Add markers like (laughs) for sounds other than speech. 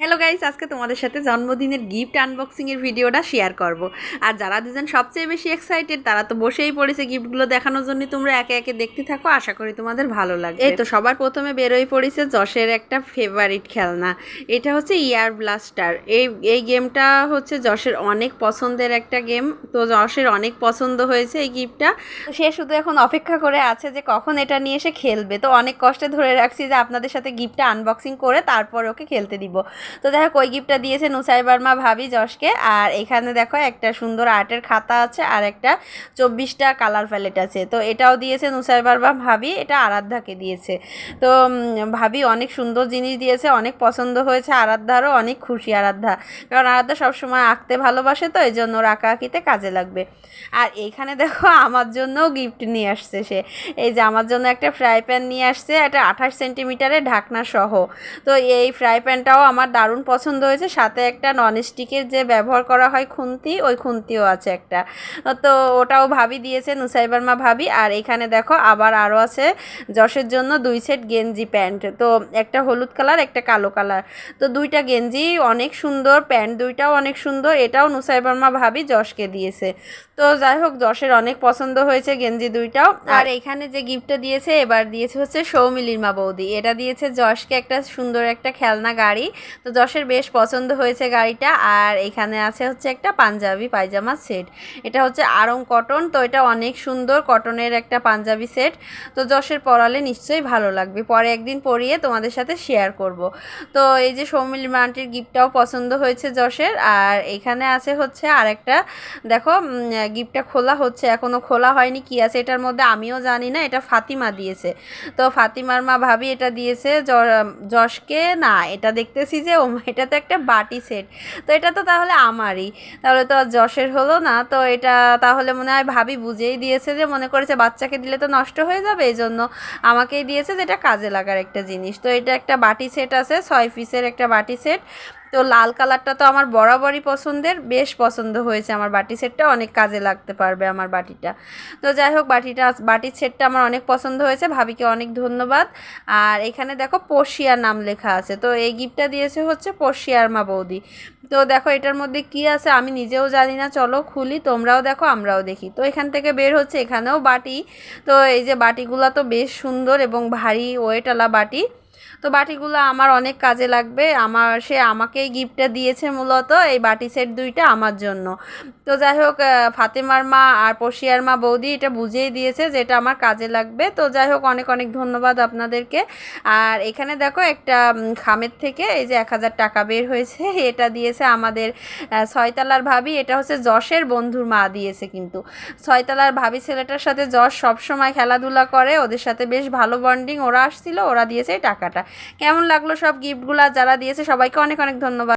Hello guys আজকে তোমাদের সাথে জন্মদিনের গিফট আনবক্সিংয়ের ভিডিওটা শেয়ার করব। আর যারা দুজন সবচেয়ে বেশি এক্সাইটেড তারা তো বসেই পড়েছে গিফটগুলো দেখানোর জন্য। তোমরা একে একে দেখতে থাকো, আশা করি তোমাদের ভালো লাগবে। এই তো সবার প্রথমে বেরোই পড়েছে যশের একটা ফেভারিট খেলনা। এটা হচ্ছে ইয়ার ব্লাস্টার এই এই গেমটা হচ্ছে যশের অনেক পছন্দের একটা গেম তো যশের অনেক পছন্দ হয়েছে এই গিফটটা সে শুধু এখন অপেক্ষা করে আছে যে কখন এটা নিয়ে এসে খেলবে। তো অনেক কষ্টে ধরে রাখছি যে আপনাদের সাথে গিফটটা আনবক্সিং করে তারপর ওকে খেলতে দিব। তো দেখো ওই গিফটটা দিয়েছে নুসাই বার্মা, ভাবি যশকে আর এখানে দেখো, একটা সুন্দর আর্টের খাতা আছে আর একটা চব্বিশটা কালার প্যালেট আছে। তো এটাও দিয়েছে নুসাই বার্মা, ভাবি, এটা আরাধ্যাকে দিয়েছে। তো ভাবি অনেক সুন্দর জিনিস দিয়েছে, অনেক পছন্দ হয়েছে আরাধ্যারও, অনেক খুশি আরাধ্যা। কারণ আরাধ্যা সবসময় আঁকতে ভালোবাসে তো এই জন্য ওর আঁকা আঁকিতে কাজে লাগবে। আর এইখানে দেখো, আমার জন্যও গিফট নিয়ে আসছে সে। এই যে, আমার জন্য একটা ফ্রাই প্যান নিয়ে আসছে, এটা আঠাশ সেন্টিমিটারের ঢাকনা সহ। তো এই ফ্রাই প্যানটাও আমার দারুণ পছন্দ হয়েছে। সাথে একটা ননস্টিকের যে ব্যবহার করা হয় খুন্তি ওই খুন্তিও আছে একটা। তো ওটাও ভাবি দিয়েছে নুসাইবার্মা ভাবি। আর এখানে দেখো আবার আরও আছে যশের জন্য দুই সেট গেঞ্জি প্যান্ট। তো একটা হলুদ কালার একটা কালো কালার। তো দুইটা গেঞ্জি অনেক সুন্দর প্যান্ট দুইটাও অনেক সুন্দর। এটাও নুসাইবার্মা ভাবি যশকে দিয়েছে। তো যাই হোক যশের অনেক পছন্দ হয়েছে গেঞ্জি দুইটাও। আর এখানে যে গিফটটা দিয়েছে এবার দিয়েছে হচ্ছে সৌমিলির মা বৌদি। এটা দিয়েছে যশকে একটা সুন্দর একটা খেলনা গাড়ি। তো যশের বেশ পছন্দ হয়েছে গাড়িটা, আর এখানে আছে হচ্ছে একটা পাঞ্জাবি পায়জামা সেট। এটা হচ্ছে আরং কটন, তো এটা অনেক সুন্দর কটনের একটা পাঞ্জাবি সেট। তো যশের পরালে নিশ্চয়ই ভালো লাগবে। পরে একদিন পরিয়ে তোমাদের সাথে শেয়ার করব। তো এই যে সৌমিলি মান্টির গিফটটাও পছন্দ হয়েছে যশের, আর এখানে আছে হচ্ছে আরেকটা, দেখো গিফটটা খোলা হচ্ছে এখনও খোলা হয়নি, কি আছে এটার মধ্যে আমিও জানি না, এটা ফাতিমা দিয়েছে। তো ফাতিমার মা ভাবি এটা দিয়েছে যশকে, না, এটা দেখতেছি যে ও এটা তো একটা বাটি সেট। তো এটা তো তাহলে আমারই। তাহলে তো যশের হলো না। তো এটা তাহলে মনে হয় ভাবি বুঝেই দিয়েছে যে, মনে করেছে বাচ্চাকে দিলে তো নষ্ট হয়ে যাবে এই জন্য আমাকেই দিয়েছে যে, এটা কাজে লাগার একটা জিনিস। তো এটা একটা বাটি সেট আছে, ছয় পিসের একটা বাটি সেট। তো লাল কালারটা তো আমার বরাবরই পছন্দের, বেশ পছন্দ হয়েছে আমার বাটি সেটটা, অনেক কাজে লাগতে পারবে আমার বাটিটা। তো যাই হোক, বাটিটা, বাটির সেটটা আমার অনেক পছন্দ হয়েছে, ভাবিকে অনেক ধন্যবাদ। আর এখানে দেখো পশিয়ার নাম লেখা আছে, তো এই গিফটটা দিয়েছে হচ্ছে পশিয়ার মা বৌদি। তো দেখো এটার মধ্যে কি আছে আমি নিজেও জানি না, চলো খুলি, তোমরাও দেখো, আমরাও দেখি। তো এখান থেকে বের হচ্ছে এখানেও বাটি, তো এই যে বাটিগুলো তো বেশ সুন্দর এবং ভারী ওয়েটওয়ালা বাটি। তো বাটিগুলো আমার অনেক কাজে লাগবে। আমার, সে আমাকেই গিফটটা দিয়েছে মূলত এই বাটি সেট দুইটা আমার জন্য। তো যাই হোক ফাতেমার মা আর পশিয়ার মা বৌদি এটা বুঝিয়ে দিয়েছে যে এটা আমার কাজে লাগবে। তো যাই হোক, অনেক অনেক ধন্যবাদ আপনাদেরকে। আর এখানে দেখো একটা খামের থেকে এই যে এক হাজার টাকা বের হয়েছে, (laughs) এটা দিয়েছে আমাদের ছয়তলার ভাবি। এটা হচ্ছে যশের বন্ধুর মা দিয়েছে কিন্তু। ছয়তলার ভাবি ছেলেটার সাথে যশ সবসময় খেলাধুলা করে, ওদের সাথে বেশ ভালো বন্ডিং ওরা আসছিল, ওরা দিয়েছে টাকাটা। কেমন লাগল সব গিফটগুলো যারা দিয়েছে সবাইকে অনেক অনেক ধন্যবাদ।